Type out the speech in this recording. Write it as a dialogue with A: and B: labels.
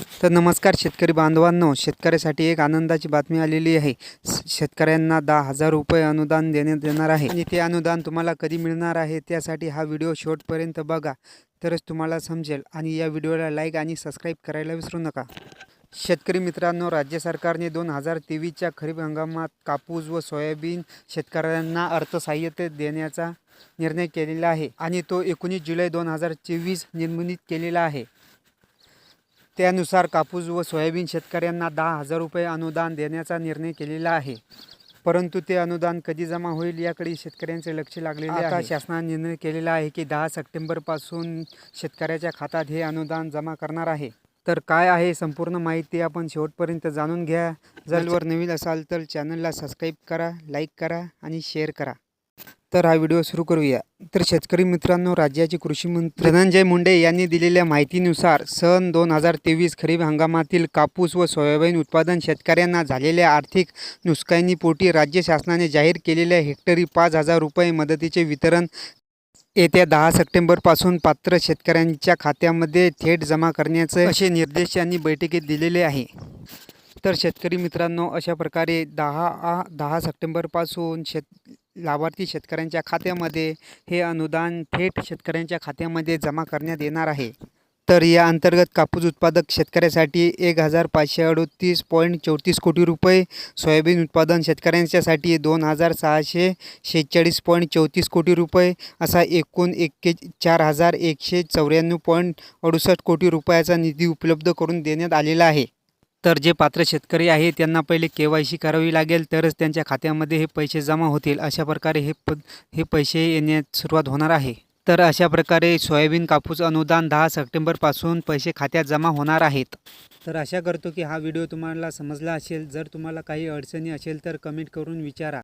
A: तर नमस्कार शेतकरी बांधवांनो. शेतकऱ्यासाठी एक आनंदाची बातमी आलेली आहे. शेतकऱ्यांना दहा हजार रुपये अनुदान देण्यात येणार आहे. आणि ते अनुदान तुम्हाला कधी मिळणार आहे त्यासाठी हा व्हिडिओ शेवटपर्यंत बघा. तरच तुम्हाला समजेल. आणि या व्हिडिओला लाईक आणि सबस्क्राईब करायला विसरू नका. शेतकरी मित्रांनो राज्य सरकारने दोन हजार तेवीसच्या खरीप हंगामात कापूस व सोयाबीन शेतकऱ्यांना अर्थसहाय्यते देण्याचा निर्णय केलेला आहे. आणि तो एकोणीस जुलै दोन हजार चोवीस निर्मित केलेला आहे. त्यानुसार कापूस व सोयाबीन शेतकऱ्यांना दहा हजार रुपये अनुदान देण्याचा निर्णय केलेला आहे. परंतु ते अनुदान कधी जमा होईल याकडे शेतकऱ्यांचे लक्ष लागलेले आता शासनाने निर्णय केलेला आहे की दहा सप्टेंबरपासून शेतकऱ्याच्या खात्यात हे अनुदान जमा करणार आहे. तर काय आहे संपूर्ण माहिती आपण शेवटपर्यंत जाणून घ्या. जर वर नवीन असाल तर चॅनलला सबस्क्राईब करा लाईक करा आणि शेअर करा. तर हा व्हिडिओ सुरू करूया. तर शेतकरी मित्रांनो राज्याचे कृषी मंत्री धनंजय मुंडे यांनी दिलेल्या माहितीनुसार सन दोन हजार तेवीस खरीप हंगामातील कापूस व सोयाबीन उत्पादन शेतकऱ्यांना झालेल्या आर्थिक नुकसानीपोटी राज्य शासनाने जाहीर केलेल्या हेक्टरी पाच हजार रुपये मदतीचे वितरण येत्या दहा सप्टेंबरपासून पात्र शेतकऱ्यांच्या खात्यामध्ये थेट जमा करण्याचे असे निर्देश यांनी बैठकीत दिलेले आहे. तर शेतकरी मित्रांनो अशा प्रकारे दहा दहा सप्टेंबरपासून शेत लाभार्थी शेतकऱ्यांच्या खात्यामध्ये हे अनुदान थेट शेतकऱ्यांच्या खात्यामध्ये जमा करण्यात येणार आहे. तर या अंतर्गत कापूस उत्पादक शेतकऱ्यासाठी एक हजार पाचशे अडतीस पॉईंट चौतीस कोटी रुपये सोयाबीन उत्पादन शेतकऱ्यांच्यासाठी दोन हजार सहाशे शेहेचाळीस पॉईंट चौतीस कोटी रुपये असा एकूण एक्के चार हजार एकशे चौऱ्याण्णव पॉईंट अडुसष्ट कोटी रुपयाचा निधी उपलब्ध करून देण्यात आलेला आहे. तर जे पात्र शेतकरी आहे त्यांना पहिले के वाय सी करावी लागेल तरच त्यांच्या खात्यामध्ये हे पैसे जमा होतील. अशा प्रकारे हे प हे पैसे येण्यास सुरुवात होणार आहे. तर अशा प्रकारे सोयाबीन कापूस अनुदान दहा सप्टेंबरपासून पैसे खात्यात जमा होणार आहेत. तर आशा करतो की हा व्हिडिओ तुम्हाला समजला असेल. जर तुम्हाला काही अडचणी असेल तर कमेंट करून विचारा.